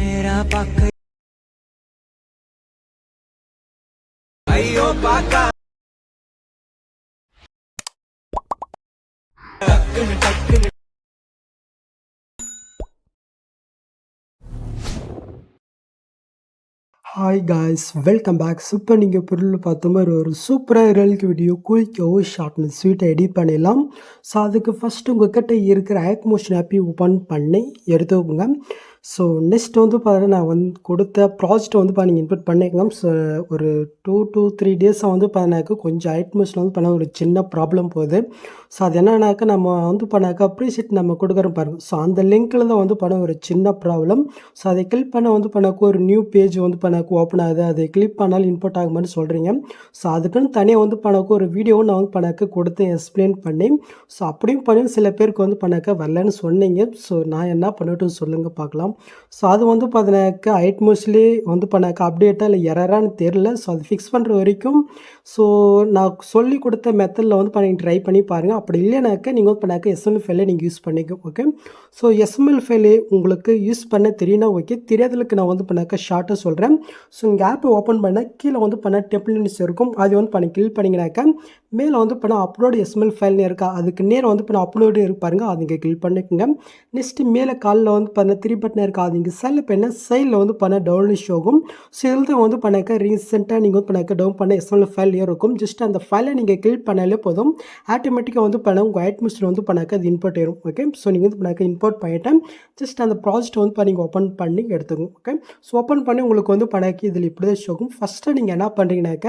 நேரா பார்க்க. ஐயோ பாக்கா hi guys welcome back super நீங்கள் பொருள் பார்த்த மாதிரி ஒரு சூப்பராக ரியல்க்கு வீடியோ குயிக்காகவும் ஷார்ட்னு ஸ்வீட்டை எடிட் பண்ணிடலாம். ஸோ அதுக்கு ஃபஸ்ட்டு உங்கள்கிட்ட இருக்கிற ஆக்மோஷன் ஆப்பி ஓப்பன் பண்ணி எடுத்துக்கோங்க. ஸோ நெக்ஸ்ட் வந்து பாரு நான் வந்து கொடுத்த ப்ராஜெக்ட்டை வந்து பார்த்தீங்க இன்புட் பண்ணிக்கலாம் ஸோ ஒரு டூ டூ த்ரீ டேஸாக வந்து பண்ணாக்க கொஞ்சம் ஆட் வந்து பண்ண ஒரு சின்ன ப்ராப்ளம் போகுது ஸோ அது என்னன்னாக்கா நம்ம வந்து பண்ணாக்கா அப்ரிஷியேட் நம்ம கொடுக்குறோம் பாருங்கள் ஸோ அந்த லிங்க்கில் தான் வந்து பண்ண ஒரு சின்ன ப்ராப்ளம் ஸோ அதை கிளிக் பண்ண வந்து பண்ணாக்க ஒரு நியூ பேஜ் வந்து பண்ணாக்க ஓப்பன் ஆகுது அதை கிளிக் பண்ணாலும் இன்புட் ஆகுமான்னு சொல்கிறீங்க ஸோ அதுக்குன்னு தனியாக வந்து பண்ணாக்க ஒரு வீடியோவும் நான் வந்து பண்ணாக்க கொடுத்து எக்ஸ்பிளைன் பண்ணி ஸோ அப்படியும் பண்ணி சில பேருக்கு வந்து பண்ணாக்க வரலன்னு சொன்னீங்க ஸோ நான் என்ன பண்ணட்டும் சொல்லுங்கள் பார்க்கலாம் ஸோ அது வந்து பார்த்தீங்கன்னாக்கா ஐட் மோஸ்ட்லி வந்து பண்ணாக்க அப்டேட்டாக இல்லை எரரான்னு தெரில ஸோ அது ஃபிக்ஸ் பண்ணுற வரைக்கும் ஸோ நான் சொல்லி கொடுத்த மெத்தடில் வந்து பண்ணி ட்ரை பண்ணி பாருங்கள் அப்படி இல்லைனாக்கா நீங்கள் வந்து பண்ணாக்க எஸ்எம்எல் ஃபைலை நீங்கள் யூஸ் பண்ணிக்கோ ஓகே ஸோ எஸ்எம்எல் ஃபைலு உங்களுக்கு யூஸ் பண்ண தெரியும்னா ஓகே தெரியாததுக்கு நான் வந்து பண்ணாக்க ஷார்ட்டாக சொல்கிறேன் ஸோ இங்கே ஆப்பை ஓப்பன் பண்ணால் கீழே வந்து பண்ண டெம்ப்ளின்ஸ் இருக்கும். அது வந்து பண்ணி கிளிக் பண்ணிங்கனாக்கா மேலே வந்து இப்போ நான் அப்லோடு எஸ்எம்எல் ஃபைல்னு இருக்கா அதுக்கு நேரம் வந்து பண்ண அப்லோடு இருப்பாருங்க அது இங்கே கிளிக் பண்ணிக்கோங்க நெக்ஸ்ட்டு மேலே காலில் வந்து பண்ண த்ரீ பட்டன் இருக்கா அது இங்கே செல்லில் இப்போ என்ன சைடில் வந்து பண்ண டவுன்லோட் ஷோகும் ஸோ இதில் வந்து பண்ணாக்க ரீசெண்டாக நீங்கள் வந்து பண்ணாக்க டவுன் பண்ண எஸ்எம்எல் ஃபைல் இருக்கும் ஜஸ்ட் அந்த ஃபைலை நீங்கள் கிளிக் பண்ணாலே போதும் ஆட்டோமேட்டிக்காக வந்து பண்ண உங்கள் ஒயிட் மிஸ்டில் வந்து பண்ணாக்க அது இம்போர்ட் ஆயிரும் ஓகே ஸோ நீங்கள் வந்து பண்ணாக்க இம்போர்ட் பண்ணிட்டேன் ஜஸ்ட் அந்த ப்ராஜெக்ட் வந்து நீங்கள் ஓப்பன் பண்ணி எடுத்துக்கோங்க ஓகே ஸோ ஓப்பன் பண்ணி உங்களுக்கு வந்து பண்ணாக்கி இதில் இப்படி தான் ஷோகும் ஃபஸ்ட்டு நீங்கள் என்ன பண்ணுறீங்கனாக்க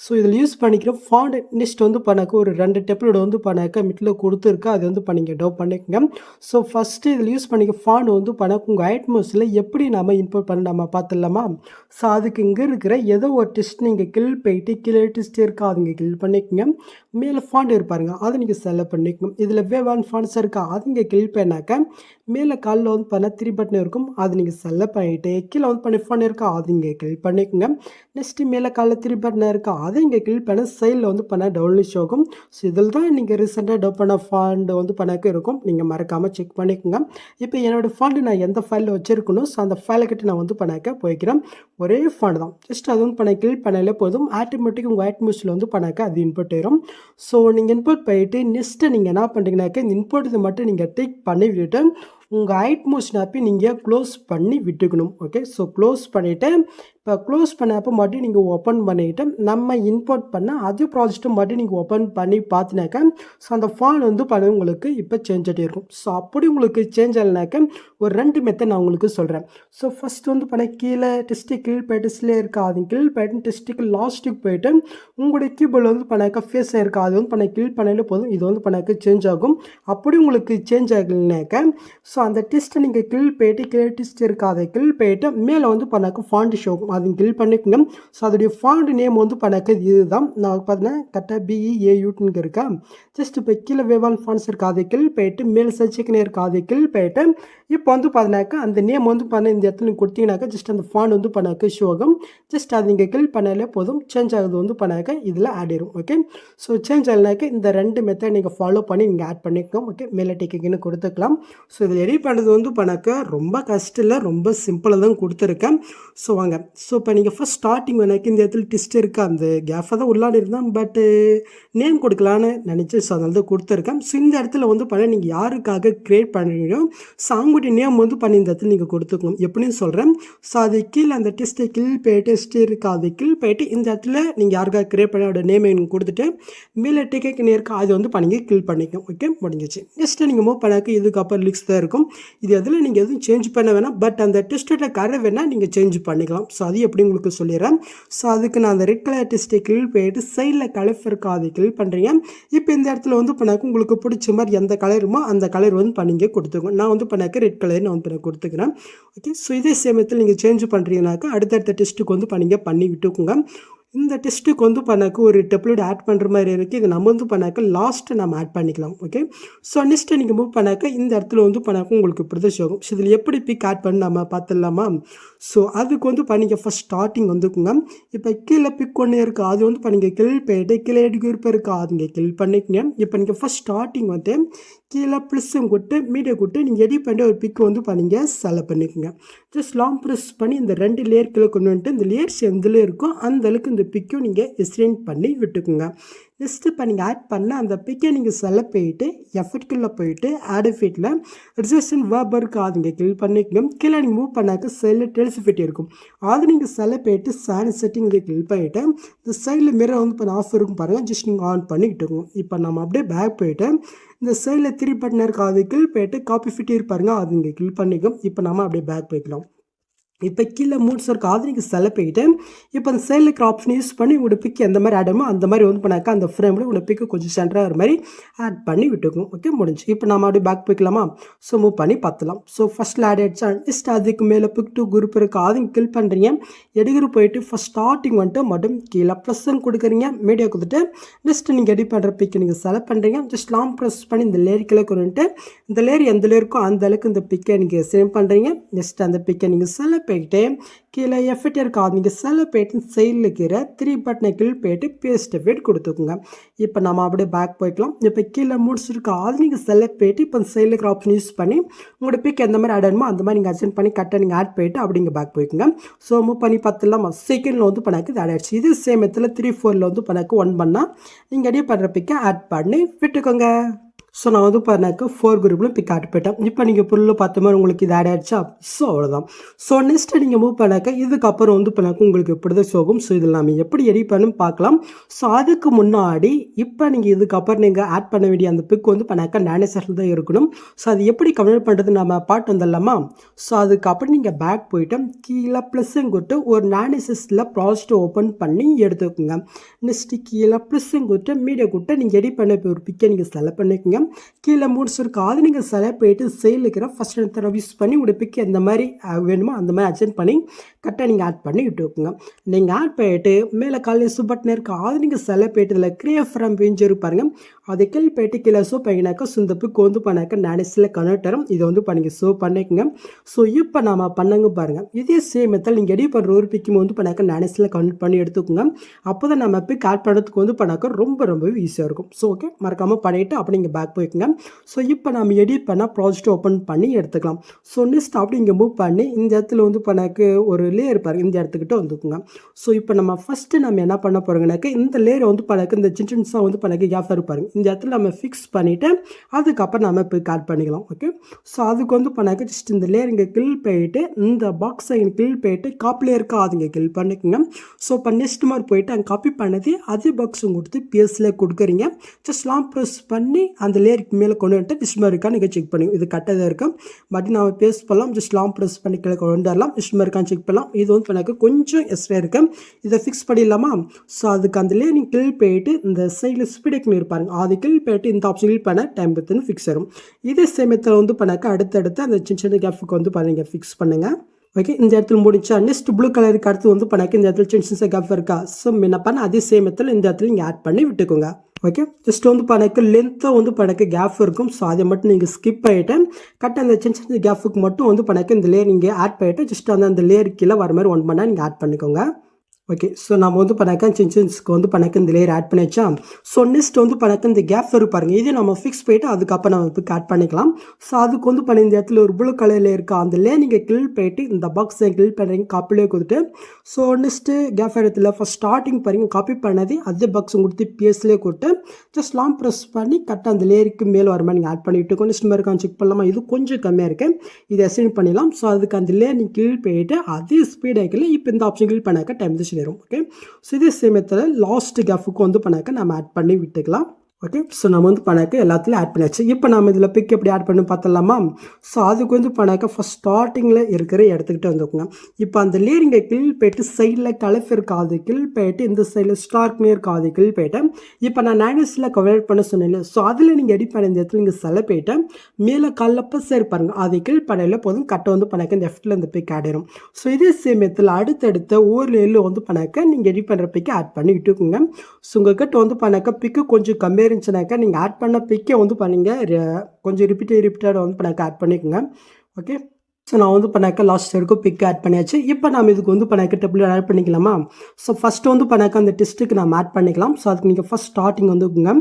ஸோ இதில் யூஸ் பண்ணிக்கிற ஃபாண்ட் நெக்ஸ்ட் வந்து பண்ணாக்க ஒரு ரெண்டு டெப்லோட வந்து பண்ணாக்க மிட்டில் கொடுத்துருக்கு அது வந்து பண்ணிங்க டவுன் பண்ணிக்கோங்க. ஸோ ஃபஸ்ட்டு இதில் யூஸ் பண்ணிக்க ஃபான் வந்து பண்ணாக்க உங்கள் ஐட்மோஸில் எப்படி நம்ம இம்போர்ட் பண்ண நம்ம பார்த்துடலாமா ஸோ அதுக்கு இங்கே இருக்கிற ஏதோ ஒரு டெஸ்ட் நீங்கள் கில் போயிட்டு கீழே டெஸ்ட் இருக்கா அதுங்க கில் பண்ணிக்கோங்க. மேலே ஃபாண்ட் இருப்பாருங்க அதை நீங்கள் செலக்ட் பண்ணிக்கணும் இதில் வேவான் ஃபாண்ட்ஸ் இருக்கா அது கில் பண்ணாக்க மேலே காலில் வந்து பண்ண த்ரீ பட்டன் இருக்கும். அது நீங்கள் செலக்ட் பண்ணிவிட்டு கீழே வந்து பண்ணி ஃபோன் இருக்கா அது இங்கே கிளிக் பண்ணிக்கோங்க. நெக்ஸ்ட்டு மேலே காலில் த்ரீ பட்டன் இருக்கா அதை இங்கே கிளிக் பண்ண சைடில் வந்து பண்ண டவுன்லோட் ஆகும் ஸோ இதில் தான் நீங்கள் ரீசெண்டாக டவுன் பண்ண ஃபாண்ட் வந்து பண்ணக்கு இருக்கும். நீங்கள் மறக்காமல் செக் பண்ணிக்கோங்க. இப்போ என்னோடய ஃபாண்டு நான் எந்த ஃபைலில் வச்சுருக்கணும் ஸோ அந்த ஃபைலை கிட்ட நான் வந்து பண்ணாக்க போய்க்கிறேன். ஒரே ஃபாண்ட் தான். ஜஸ்ட் அது வந்து பண்ண கிளிக் பண்ணாலே போதும். ஆட்டோமேட்டிக் உங்கள் ஒயிட் மியூஸில் வந்து பண்ணாக்க அது இன்புட் ஆயிரும் ஸோ நீங்கள் இன்புட் போயிட்டு நெக்ஸ்ட்டு நீங்கள் என்ன பண்ணுறீங்கனாக்க இந்த இன்புட் இது மட்டும் நீங்கள் டிக் பண்ணி விட்டுட்டு உங்கள் ஐட் மோஷன் நீங்கள் க்ளோஸ் பண்ணி விட்டுக்கணும். ஓகே ஸோ க்ளோஸ் பண்ணிவிட்டு இப்போ க்ளோஸ் பண்ணப்போ மட்டும் நீங்கள் ஓப்பன் பண்ணிவிட்டு நம்ம இம்போர்ட் பண்ண அதே ப்ராஜெக்ட்டை மட்டும் நீங்கள் ஓப்பன் பண்ணி பார்த்தினாக்கா ஸோ அந்த ஃபான் வந்து பண்ண உங்களுக்கு இப்போ சேஞ்ச் ஆகிட்டே இருக்கும். ஸோ அப்படி உங்களுக்கு சேஞ்ச் ஆகலைனாக்கா ஒரு ரெண்டு மெத்தட் நான் உங்களுக்கு சொல்கிறேன் ஸோ ஃபஸ்ட் வந்து பண்ண கீழே டிஸ்ட்ரிக் கீழ் போய்ட்டு இருக்காது. கீழ் போய்ட்டு டிஸ்ட்ரிக் லாஸ்ட்டுக்கு போயிட்டு உங்களுடைய கீபோர்டில் வந்து பண்ணாக்க ஃபேஸ் இருக்கா அது வந்து பண்ண கீழ் பண்ணாலே போதும். இது வந்து பண்ணாக்க சேஞ்ச் ஆகும். அப்படி உங்களுக்கு சேஞ்ச் ஆகலைனாக்கா ஸோ அந்த டெஸ்ட்டை நீங்கள் கில் போயிட்டு கீழே டெஸ்ட் இருக்காது. கீழ் கில் போயிட்டு மேலே வந்து பண்ணாக்க ஃபாண்ட் ஷோ அது கில் பண்ணிக்கோங்க. ஸோ அதோடைய ஃபாண்ட் நேம் வந்து பண்ணாக்க இதுதான். நான் பார்த்தீங்கன்னா கரெக்டாக பிஇஏயூட்னு இருக்கா? ஜஸ்ட் இப்போ கீழே வேவான் ஃபாண்ட்ஸ் இருக்க அதை கில் போயிட்டு மேல் சர்ச்சுக்குன்னு இருக்க அதை கில் போயிட்டு இப்போ வந்து பார்த்தினாக்கா அந்த நேம் வந்து பண்ண இந்த இடத்துல நீங்கள் கொடுத்தீங்கன்னாக்கா ஜஸ்ட் அந்த ஃபாண்ட் வந்து பண்ணாக்க ஷோ ஆகும். ஜஸ்ட் அது நீங்கள் கில் பண்ணாலே போதும். சேஞ்ச் ஆகுது வந்து பண்ணாக்க இதில் ஆட் ஆயிரும். ஓகே ஸோ சேஞ்ச் ஆகலைனாக்க இந்த ரெண்டு மெத்தட் நீங்கள் ஃபாலோ பண்ணி நீங்கள் ஆட் பண்ணிக்கோங்க. ஓகே மேலே டிக்கெட்னு கொடுத்துக்கலாம். ஸோ இதில் எடிட் பண்ணுறது வந்து பண்ணாக்க ரொம்ப கஷ்டம் இல்லை ரொம்ப சிம்பிளாக தான் கொடுத்துருக்கேன். ஸோ வாங்க. ஸோ இப்போ நீங்கள் ஃபஸ்ட் ஸ்டார்டிங் எனக்கு இந்த இடத்துல டிஸ்ட் இருக்குது அந்த கேஃபை தான் உள்ளாடி இருந்தேன் பட்டு நேம் uh, கொடுக்கலான்னு நினச்சி ஸோ அதனால தான் கொடுத்துருக்கேன். ஸோ இந்த இடத்துல வந்து பண்ண நீங்கள் யாருக்காக க்ரியேட் பண்ணுறீங்களோ ஸோ அவங்களுடைய நேம் வந்து பண்ணி இந்த இடத்துல நீங்கள் கொடுத்துக்கணும். எப்படின்னு சொல்கிறேன் ஸோ அது கீழே அந்த டெஸ்ட்டை கில் போயிட்டு டெஸ்ட் இருக்கா? அது கில் போயிட்டு இந்த இடத்துல நீங்கள் யாருக்காக க்ரியேட் பண்ண அதோட நேம் எனக்கு கொடுத்துட்டு மேலே டிக்கெட் நேருக்கு அது வந்து பண்ணி கில் பண்ணிக்கும் ஓகே முடிஞ்சிச்சு. நெக்ஸ்ட்டு நீங்கள் மூவ் பண்ணாக்க இதுக்கப்புறம் லிக்ஸ் தான் இருக்கும். இது எதில் நீங்கள் எதுவும் சேஞ்ச் பண்ண வேணாம் பட் அந்த டெஸ்ட்டோட கரை வேணால் நீங்கள் சேஞ்ச் பண்ணிக்கலாம். ஸோ அது எப்படி உங்களுக்கு சொல்லிடுறேன். ஸோ அதுக்கு நான் அந்த ரெட் கலர் டிஸ்டை கிளிக் போயிட்டு சைடில் கலர் இருக்கா அதை கிளிக் பண்ணுறீங்க இப்போ இந்த இடத்துல வந்து பண்ணாக்க உங்களுக்கு பிடிச்ச மாதிரி எந்த கலருமோ அந்த கலர் வந்து பண்ணிங்க கொடுத்துக்கோ நான் வந்து பண்ணாக்க ரெட் கலர் நான் வந்து பண்ண கொடுத்துக்கிறேன். ஓகே ஸோ இதே சமயத்தில் நீங்கள் சேஞ்ச் பண்ணுறீங்கனாக்கா அடுத்தடுத்த டெஸ்ட்டுக்கு வந்து பண்ணிங்க பண்ணி விட்டுக்கோங்க இந்த டெஸ்ட்டுக்கு வந்து பண்ணாக்க ஒரு டெப்லெட் ஆட் பண்ணுற மாதிரி இருக்குது இது நம்ம வந்து பண்ணாக்க லாஸ்ட்டு நம்ம ஆட் பண்ணிக்கலாம் ஓகே ஸோ நெக்ஸ்ட்டு நீங்கள் மூவ் பண்ணாக்க இந்த இடத்துல வந்து பண்ணாக்க உங்களுக்கு இப்படி ஆகும் ஸோ இதில் எப்படி பிக் ஆட் பண்ணி நம்ம பார்த்துடலாமா? ஸோ அதுக்கு வந்து பண்ணிங்க ஃபஸ்ட் ஸ்டார்டிங் வந்துக்குங்க. இப்போ கீழே பிக் ஒன்று இருக்குது அது வந்து பண்ணிங்க கில் போயிட்டு கீழே எடுக்க இருப்ப இருக்கா அது கில் பண்ணிக்கங்க. இப்போ நீங்கள் ஃபஸ்ட் ஸ்டார்டிங் வந்து கீழே ப்ளஸ்ஸும் கொடுத்து மீடியா கொடுத்து நீங்கள் எடிட் பண்ணி ஒரு பிக்கு வந்து பண்ணிங்க செலக்ட் பண்ணிக்கோங்க. ஜஸ்ட் லாங் ப்ரெஸ் பண்ணி இந்த ரெண்டு லேயர் கீழே கொண்டு வந்துட்டு இந்த லேயர்ஸ் எந்த இருக்கோ அந்த அளவுக்கு இந்த பிக்கும் நீங்கள் எக்ஸ்டெண்ட் பண்ணி விட்டுக்குங்க. நெக்ஸ்ட்டு இப்போ நீங்கள் ஆட் பண்ண அந்த பிக்கை நீங்கள் செல்ல போயிட்டு எஃபெக்ட்குள்ளே போயிட்டு ஆட் எஃபெக்டில் ரிசர்வேஷன் வேர்பருக்கு அது நீங்கள் கிளிக் பண்ணிக்கணும் கீழே நீங்கள் மூவ் பண்ணாக்க சைடில் டெல்ஸ் எஃபெக்ட் இருக்கும். அது நீங்கள் செல்ல போயிட்டு சான் செட்டிங் இதை கிளிக் பண்ணிவிட்டு இந்த சைடில் மிரர் வந்து இப்போ ஆஃப் இருக்கும் பாருங்கள் ஜஸ்ட் நீங்கள் ஆன் பண்ணிக்கிட்டு இப்போ நம்ம அப்படியே பேக் போயிட்டு இந்த சைடில் த்ரீ பட்டன் இருக்கு அது கிளிக் போயிட்டு காப்பி ஃபிட் இருப்பாருங்க அது இங்கே கிளிக் பண்ணிக்கும் இப்போ நம்ம அப்படியே பேக் போய்க்கலாம். இப்போ கீழே மூட்ஸ் இருக்க ஆதரிக்கு நீங்கள் போயிட்டு இப்போ அந்த சைடில் இருக்கிற ஆப்ஷன் யூஸ் பண்ணி உங்களோட பிக் எந்த மாதிரி ஆடமோ அந்த மாதிரி வந்து பண்ணாக்கா அந்த ஃப்ரேமில் உங்களோட பிக்கு கொஞ்சம் சென்டராக ஒரு மாதிரி ஆட் பண்ணி விட்டுக்கும் ஓகே முடிஞ்சு இப்போ நம்ம அப்படியே பேக் போய்க்கலாமா? ஸோ மூவ் பண்ணி பார்த்துலாம் ஸோ ஃபஸ்ட்டில் ஆட் ஆகிடுச்சா நெக்ஸ்ட் அதுக்கு மேலே பிக் டூ குரூப் இருக்குது அதையும் கில் பண்ணுறீங்க எடுக்கிற போயிட்டு ஃபஸ்ட் ஸ்டார்டிங் வந்துட்டு மட்டும் கீழே ப்ளஸ்ன்னு கொடுக்குறீங்க. மீடியா கொடுத்துட்டு நெக்ஸ்ட் நீங்கள் எடிட் பண்ணுற பிக்கு நீங்கள் செலக்ட் பண்ணுறீங்க ஜஸ்ட் லாங் ப்ரெஸ் பண்ணி இந்த லேரி கீழே கொண்டுட்டு இந்த லேயர் எந்த லேருக்கோ அந்த அளவுக்கு இந்த பிக்கை நீங்கள் சேவ் பண்ணுறீங்க நெக்ஸ்ட் அந்த பிக்கை நீங்கள் செலக்ட் போயிட்டு கீழே எஃபெக்ட் இருக்காது. நீங்கள் செலக்ட் போயிட்டு சைடில் இருக்கிற த்ரீ பட்டனை கீழ் போயிட்டு பேஸ்ட் எஃபெக்ட் கொடுத்துக்குங்க. இப்போ நம்ம அப்படியே பேக் போய்க்கலாம். இப்போ கீழே முடிச்சிருக்கா அது நீங்கள் செலக்ட் போயிட்டு இப்போ சைடில் இருக்கிற ஆப்ஷன் யூஸ் பண்ணி உங்களோட பிக் எந்த மாதிரி ஆட் ஆகணுமோ அந்த மாதிரி நீங்கள் அட்ஜென்ட் பண்ணி கரெக்டாக நீங்கள் ஆட் போயிட்டு அப்படிங்க பேக் போய்க்குங்க. ஸோ மூவ் பண்ணி பார்த்துலாம் செகண்டில் வந்து பண்ணாக்கு இது ஆட் ஆயிடுச்சு. இது சேம் இடத்துல த்ரீ ஃபோரில் வந்து பண்ணாக்கு ஒன் பண்ணால் நீங்கள் அடியே பண்ணுற பிக்கை ஆட் பண்ணி விட்டுக்கோங்க. ஸோ நான் வந்து பண்ணாக்க ஃபோர் குரூப்பில் பிக் ஆட் போயிட்டேன் இப்போ நீங்கள் பொருள் பார்த்த மாதிரி உங்களுக்கு இது ஆட் ஆயிடுச்சா? ஸோ அவ்வளோதான் ஸோ நெக்ஸ்ட்டு நீங்கள் மூவ் பண்ணாக்க இதுக்கப்புறம் வந்து பண்ணாக்க உங்களுக்கு இப்படி தான் சோகும்? ஸோ இதில் நம்ம எப்படி எடிட் பண்ணணும் பார்க்கலாம். ஸோ அதுக்கு முன்னாடி இப்போ நீங்கள் இதுக்கப்புறம் நீங்கள் ஆட் பண்ண வேண்டிய அந்த பிக் வந்து பண்ணாக்க நேனேசரில் தான் இருக்கணும். ஸோ அது எப்படி கம்ப்ளீட் பண்ணுறது நம்ம பாட்டு வந்துடலாமா? ஸோ அதுக்கப்புறம் நீங்கள் பேக் போயிட்டு கீழே ப்ளஸ்ஸும் கொடுத்து ஒரு நேனேசஸில் ப்ராஜெக்ட் ஓப்பன் பண்ணி எடுத்துக்கோங்க. நெக்ஸ்ட்டு கீழே ப்ளஸ்ஸும் கொடுத்து மீடியா கொடுத்து நீங்கள் எடிட் பண்ண ஒரு பிக்கை நீங்கள் செலக்ட் பண்ணிக்கோங்க. கீழே மூட்ஸ் இருக்கு அது நீங்கள் செலக்ட் போயிட்டு சேல் இருக்கிற ஃபஸ்ட் இடத்துல யூஸ் பண்ணி உங்களுடைய பிக் எந்த மாதிரி வேணுமோ அந்த மாதிரி அட்ஜென்ட் பண்ணி கரெக்டாக நீங்கள் ஆட் பண்ணி விட்டுக்குங்க. நீங்கள் ஆட் பண்ணிட்டு மேலே காலையில் சுபட்னு இருக்கு அது நீங்கள் செலக்ட் போயிட்டு இதில் கிரியே ஃப்ரம் பெஞ்சு பாருங்க. அதை கீழ் போயிட்டு கீழே ஷோ பண்ணினாக்கா ஸோ இந்த பிக் வந்து பண்ணாக்க நானஸில் கன்வெர்ட் ஆகும் இதை வந்து பண்ணிங்க ஷோ பண்ணிக்கோங்க. ஸோ இப்போ நாம் பண்ணுங்க பாருங்கள் இதே சேம் மெத்தட் நீங்கள் எடி பண்ணுற ஒரு பிக்கும் வந்து பண்ணாக்க நானஸில் கனெக்ட் பண்ணி எடுத்துக்கோங்க. அப்போ தான் நம்ம பிக் ஆட் பண்ணுறதுக்கு வந்து பண்ணாக்க ரொம்ப ரொம்பவே ஈஸியாக இருக்கும். ஸோ ஓகே மறக்காமல் பண்ணிவிட்டு அப்படி நீங்கள் பேக் போய்க்குங்க ஸோ இப்போ நம்ம எடிட் பண்ணால் ப்ராஜெக்ட் ஓப்பன் பண்ணி எடுத்துக்கலாம். ஸோ நெக்ஸ்ட் அப்படி இங்கே மூவ் பண்ணி இந்த இடத்துல வந்து பண்ணாக்க ஒரு லேயர் பாருங்க. இந்த இடத்துக்கிட்ட வந்துக்குங்க. ஸோ இப்போ நம்ம ஃபஸ்ட்டு நம்ம என்ன பண்ண போகிறோங்கனாக்க இந்த லேயரை வந்து பணக்கு இந்த சின்ன சின்னஸாக வந்து பண்ணக்கு கேஃபர் இருப்பாருங்க இந்த இடத்துல நம்ம ஃபிக்ஸ் பண்ணிவிட்டு அதுக்கப்புறம் நம்ம இப்போ ஆட் பண்ணிக்கலாம். ஓகே ஸோ அதுக்கு வந்து பண்ணாக்க ஜஸ்ட் இந்த லேயர் இங்கே கில் போயிட்டு இந்த பாக்ஸை இங்கே கில் போயிட்டு காப்பி லேயருக்கு அது இங்கே கில் பண்ணிக்கோங்க. ஸோ இப்போ நெக்ஸ்ட் மாதிரி போயிட்டு அங்கே காப்பி பண்ணது அதே பாக்ஸும் கொடுத்து பிஎஸ்சில் கொடுக்குறீங்க. ஜஸ்ட் லாம் ப்ரெஸ் பண்ணி அந்த லேயருக்கு மேலே கொண்டு வந்துட்டு டிஸ்மர் இருக்கா நீங்கள் செக் பண்ணி இது கட்டதாக இருக்கும். பட் நம்ம பேஸ் பண்ணலாம் ஜஸ்ட் லாம் ப்ரெஸ் பண்ணி கீழே கொண்டு வரலாம் டிஸ்மர் இருக்கான்னு செக் பண்ணலாம். இது வந்து எனக்கு கொஞ்சம் எக்ஸ்ட்ரா இருக்கும் இதை ஃபிக்ஸ் பண்ணிடலாமா? ஸோ அதுக்கு அந்த லேயர் நீங்கள் கில் போயிட்டு இந்த சைடில் ஸ்பீடெக்னு இருப்பாருங்க அது கில் போயிட்டு இந்த ஆப்ஷன் கிளில் பண்ண டைம் பத்துன்னு ஃபிக்ஸ் ஆகும் இதே சமயத்தில் வந்து பண்ணாக்க அடுத்தடுத்து அந்த சின்ன சின்ன கேஃபுக்கு வந்து பண்ணுங்க ஃபிக்ஸ் பண்ணுங்கள் ஓகே இந்த இடத்துல முடிச்சா நெக்ஸ்ட் ப்ளூ கலருக்கு அடுத்து வந்து பண்ணாக்க இந்த இடத்துல சின்ன சின்ன கேப் இருக்கா? ஸோ என்ன பண்ண அதே சேமத்தில் இந்த இடத்துல நீங்கள் ஆட் பண்ணி விட்டுக்கோங்க. ஓகே ஜஸ்ட் வந்து பண்ணக்கு லென்த்தாக வந்து எனக்கு கேப் இருக்கும். ஸோ அதை மட்டும் நீங்கள் ஸ்கிப் பண்ணிவிட்டு கரெக்டாக அந்த சின்ன சின்ன கேப்புக்கு மட்டும் வந்து பண்ணக்கு இந்த லேயர் நீங்கள் ஆட் பண்ணிவிட்டு ஜஸ்ட் அந்த அந்த லேயர் கீழே வர மாதிரி ஒன் பண்ணால் நீங்கள் ஆட் பண்ணிக்கோங்க. ஓகே ஸோ நம்ம வந்து பண்ணாக்கா சின்சின்ஸ்க்கு வந்து பண்ணாக்க இந்த லேயர் ஆட் பண்ணிச்சா ஸோ நெக்ஸ்ட் வந்து பண்ணாக்க இந்த கேப் வரும் பாருங்கள் இதே நம்ம ஃபிக்ஸ் போயிட்டு அதுக்கப்புறம் நம்ம இப்போ ஆட் பண்ணிக்கலாம். ஸோ அதுக்கு வந்து பண்ண இந்த இடத்துல ஒரு ப்ளூ கலரில் இருக்கா அந்த லே நீங்கள் கிளில் போயிட்டு இந்த பாக்ஸை கில் பண்ணுறீங்க காப்பிலே கொடுத்துட்டு ஸோ நெக்ஸ்ட்டு கேப் இடத்துல ஃபஸ்ட் ஸ்டார்டிங் பாருங்க காப்பி பண்ணது அதே பாக்ஸும் கொடுத்து பிஎஸ்லேயே கொடுத்து ஜஸ்ட் லாம் ப்ரெஸ் பண்ணி கரெக்டாக அந்த லேயருக்கு மேலே வர மாதிரி நீங்கள் ஆட் பண்ணிவிட்டு கொஞ்சம் நெக்ஸ்ட் மாதிரி செக் பண்ணலாமா? இது கொஞ்சம் கம்மியாக இருக்கு. இதை அசைன் பண்ணிடலாம். ஸோ அதுக்கு அந்த லேயர் நீங்கள் கில் போயிட்டு அதே ஸ்பீட் ஆகிக்கல இப்போ இந்த ஆப்ஷன் கிளில் பண்ணாக்க டைம் வரும் ஓகே ஸோ இதே சேமத்தில் லாஸ்ட் கேஃபுக்கு வந்து பண்ணாக்க நம்ம ஆட் பண்ணி விட்டுக்கலாம். ஓகே ஸோ நம்ம வந்து பண்ணாக்க எல்லாத்துலையும் ஆட் பண்ணியாச்சு. இப்போ நம்ம இதில் பிக் எப்படி ஆட் பண்ணி பார்த்தலாமா ஸோ அதுக்கு வந்து பணக்க ஃபஸ்ட் ஸ்டார்டிங்கில் இருக்கிற இடத்துக்கிட்ட வந்துக்குங்க. இப்போ அந்த லேரிங்கை கில் போயிட்டு சைடில் கலஃப் இருக்காது கிள் போயிட்டு இந்த சைடில் ஸ்டார்க்னே இருக்காது கிள் போயிட்டேன் இப்போ நான் நைனஸில் கவர்ட் பண்ண சொன்னேன் ஸோ அதில் நீங்கள் எடிட் பண்ண இந்த இடத்துல நீங்கள் செல போயிட்டேன் மேலே கல்லப்ப சேர் பாருங்க. அதை கிள் பண்ணையில் போதும் கட்டை வந்து பணக்க இந்த எஃப்டில் இந்த பிக் ஆடிடும் ஸோ இதே சேமியத்தில் அடுத்தடுத்த ஒரு லேயரில் வந்து பண்ணாக்க நீங்கள் எடிட் பண்ணுற பிக்கை ஆட் பண்ணி விட்டுக்குங்க. ஸோ உங்கள் கிட்ட வந்து பண்ணாக்க பிக்கு கொஞ்சம் கம்மியாக இருந்துச்சுனாக்கா நீங்கள் ஆட் பண்ண பிக்கை வந்து பண்ணிங்க. கொஞ்சம் ரிப்பீட்டட் ரிப்பீட்டட் வந்து பண்ணாக்க ஆட் பண்ணிக்கோங்க. ஓகே ஸோ நான் வந்து பண்ணாக்க லாஸ்ட் வரைக்கும் பிக் ஆட் பண்ணியாச்சு. இப்போ நம்ம இதுக்கு வந்து பண்ணாக்க டெபிள் ஆட் பண்ணிக்கலாமா? ஸோ ஃபஸ்ட்டு வந்து பண்ணாக்க அந்த டெஸ்ட்டுக்கு நம்ம ஆட் பண்ணிக்கலாம். ஸோ அதுக்கு நீங்கள் ஃபஸ்ட் ஸ்டார்டிங் வந்துக்குங்க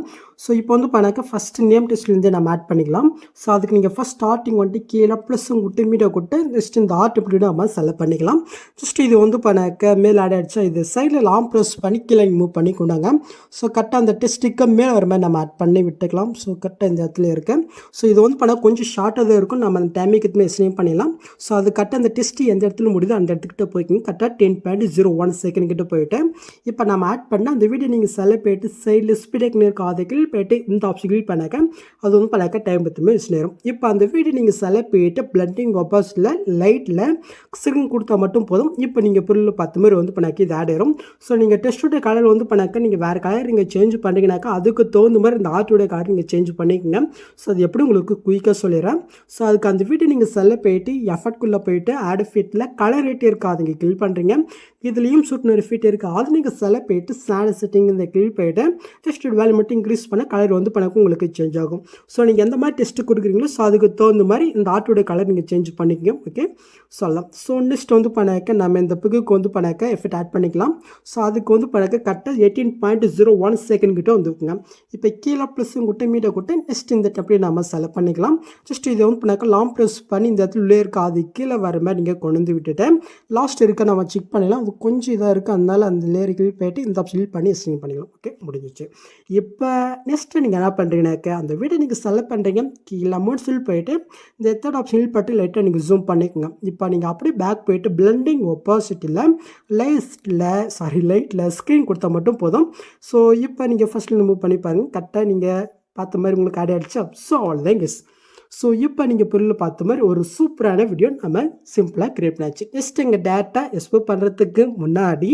ஸோ இப்போ வந்து பண்ணாக்க ஃபஸ்ட்டு நேம் டெஸ்ட்லேருந்தே நம்ம ஆட் பண்ணிக்கலாம். ஸோ அதுக்கு நீங்கள் ஃபஸ்ட் ஸ்டார்டிங் வந்துட்டு கீழே ப்ளஸ்ஸும் விட்டு மீடியா கொடுத்து ஜஸ்ட் இந்த ஆர்ட் எப்படி நம்ம செலக்ட் பண்ணிக்கலாம். ஜஸ்ட் இது வந்து பண்ணாக்க மேல் ஆட் ஆகிடுச்சா இது சைடில் லாங் ப்ரெஸ் பண்ணி கீழே மூவ் பண்ணி கொண்டாங்க. ஸோ கரெக்டாக அந்த டெஸ்ட்டுக்கு மேலே வர மாதிரி நம்ம ஆட் பண்ணி விட்டுக்கலாம். ஸோ கரெக்டாக இந்த இடத்துல இருக்குது ஸோ இது வந்து பண்ணால் கொஞ்சம் ஷார்ட்டாக தான் இருக்கும். நம்ம அந்த டைமிக்கு எதுவுமே எஸ்லேயும் பண்ணிடலாம். ஸோ அது கரெக்டாக அந்த டெஸ்ட் எந்த இடத்துல முடியுதோ அந்த இடத்துக்கிட்ட போய்க்கிங்க. கரெக்டாக ten point zero one second கிட்ட போயிட்டு இப்போ நம்ம ஆட் பண்ண அந்த வீடியோ நீங்கள் செலக்ட் போயிட்டு சைடில் ஸ்பீடேக் நேருக்கு ஆதைகள் போயிட்டு இந்த ஆப்ஷன் கிளிக் பண்ணாக்க அது வந்து பண்ணாக்க டைம் பத்துமே யூஸ் நேரம். இப்போ அந்த வீடியோ நீங்கள் செலக்ட் போயிட்டு பிளண்டிங் ஆப்போசிட்டில் லைட்டில் சிறுங்க கொடுத்தா மட்டும் போதும். இப்போ நீங்கள் பொருள் பத்து மாதிரி வந்து பண்ணாக்க இது ஆட் ஆயிரும். ஸோ நீங்கள் டெஸ்ட்டுடைய கலர் வந்து பண்ணாக்க நீங்கள் வேறு கலர் நீங்கள் சேஞ்ச் பண்ணுறீங்கனாக்கா அதுக்கு தகுந்த மாதிரி இந்த ஆர்ட்டுடைய கலர் நீங்கள் சேஞ்ச் பண்ணிக்கோங்க. ஸோ அது எப்படி உங்களுக்கு குயிக்காக சொல்லிடுறேன். ஸோ அதுக்கு அந்த வீடியோ நீங்கள் செல்ல போயிட்டு எஃபர்ட்குள்ளே போயிட்டு ஆட் ஃபிட்டில் கலர் ரேட் இருக்காதுங்க கில் பண்ணுறீங்க இதுலேயும் சுட்டு ஃபிட் இருக்குது அது நீங்கள் செல்ல போயிட்டு சேட செட்டிங் இந்த கிளிக் போயிட்டு டெஸ்ட் வேல்யூ மட்டும் இன்க்ரீஸ் பண்ண கலர் வந்து பணக்கும் உங்களுக்கு சேஞ்ச் ஆகும். ஸோ நீங்கள் எந்த மாதிரி டெஸ்ட்டு கொடுக்குறீங்களோ ஸோ அதுக்கு தகுந்த மாதிரி இந்த ஆர்ட்டோட கலர் நீங்கள் சேஞ்ச் பண்ணிக்கங்க. ஓகே சொல்லலாம். ஸோ நெக்ஸ்ட் வந்து பண்ணாக்க நம்ம இந்த பிகுக்கு வந்து பண்ணாக்க எஃபெக்ட் ஆட் பண்ணிக்கலாம். ஸோ அதுக்கு வந்து பண்ணாக்க கரெக்டாக eighteen point zero one second கிட்ட வந்துக்குங்க இப்போ கீழே ப்ளஸ்ஸும் கூட்ட மீட்டை கூட்ட நெக்ஸ்ட் இந்த அப்படியே நம்ம செலக்ட் பண்ணிக்கலாம். ஜஸ்ட் இதை வந்து பண்ணாக்க லாங் ப்ரெஸ் பண்ணி இந்த இடத்துல உள்ளே இருக்க அது கீழே வர மாதிரி நீங்கள் கொண்டு வந்து விட்டுட்டேன் லாஸ்ட் இருக்க நம்ம செக் பண்ணிடலாம் கொஞ்சம் இதாக இருக்குது அதனால் அந்த லேயருக்கு போயிட்டு இந்த ஆப்ஷன் பண்ணி ஸ்டிங் பண்ணிக்கலாம். ஓகே முடிஞ்சிச்சு. இப்போ நெக்ஸ்ட்டு நீங்கள் என்ன பண்ணுறீங்கனாக்க அந்த வீடியோ நீங்கள் செலக்ட் பண்ணுறீங்க கீழே அமௌண்ட் ஃபில் போயிட்டு இந்த தேர்ட் ஆப்ஷன் பட்டு லைட்டாக நீங்கள் ஜூம் பண்ணிக்கோங்க. இப்போ நீங்கள் அப்படியே பேக் போயிட்டு பிளண்டிங் ஒப்பாசிட்டியில் லைட்டில் சாரி லைட்டில் ஸ்க்ரீன் கொடுத்தா மட்டும் போதும். ஸோ இப்போ நீங்கள் ஃபஸ்ட்டில் மூவ் பண்ணி பாருங்கள் கரெக்டாக நீங்கள் பார்த்த மாதிரி உங்களுக்கு ஆட் ஆகிடுச்சு ஸோ அவ்வளோதான் கெஸ் ஸோ இப்போ நீங்கள் பொருள் பார்த்த மாதிரி ஒரு சூப்பரான வீடியோ நம்ம சிம்பிளாக கிரியேட் பண்ணியாச்சு நெக்ஸ்ட் எங்கள் டேட்டா எஸ்போ பண்ணுறதுக்கு முன்னாடி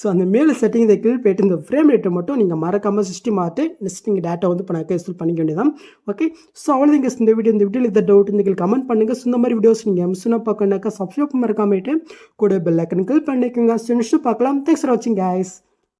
ஸோ அந்த மேலே செட்டிங் இதை கீழ் போயிட்டு இந்த ஃப்ரேம் ரேட்டை மட்டும் நீங்கள் மறக்காமல் சிஸ்டம் மாட்டு நெக்ஸ்ட் நீங்கள் டேட்டா வந்து பண்ணாக்க இன்ஸ்டால் பண்ணிக்க வேண்டியதான் ஓகே ஸோ அவ்வளோ இந்த வீடியோ இந்த வீடியோவில் இந்த டவுட் நீங்கள் கமெண்ட் பண்ணுங்கள் ஸோ இந்த மாதிரி வீடியோஸ் நீங்கள் எம்சுனா பார்க்கணுனாக்கா சப்ஸ்கிரைப் மறக்காமட்டு கூட பெல் ஐக்கன் கிளிக் பண்ணிக்கோங்க. ஸோ நெக்ஸ்ட் பார்க்கலாம். தேங்க்ஸ் ஃபார் வாட்சிங் கேஸ்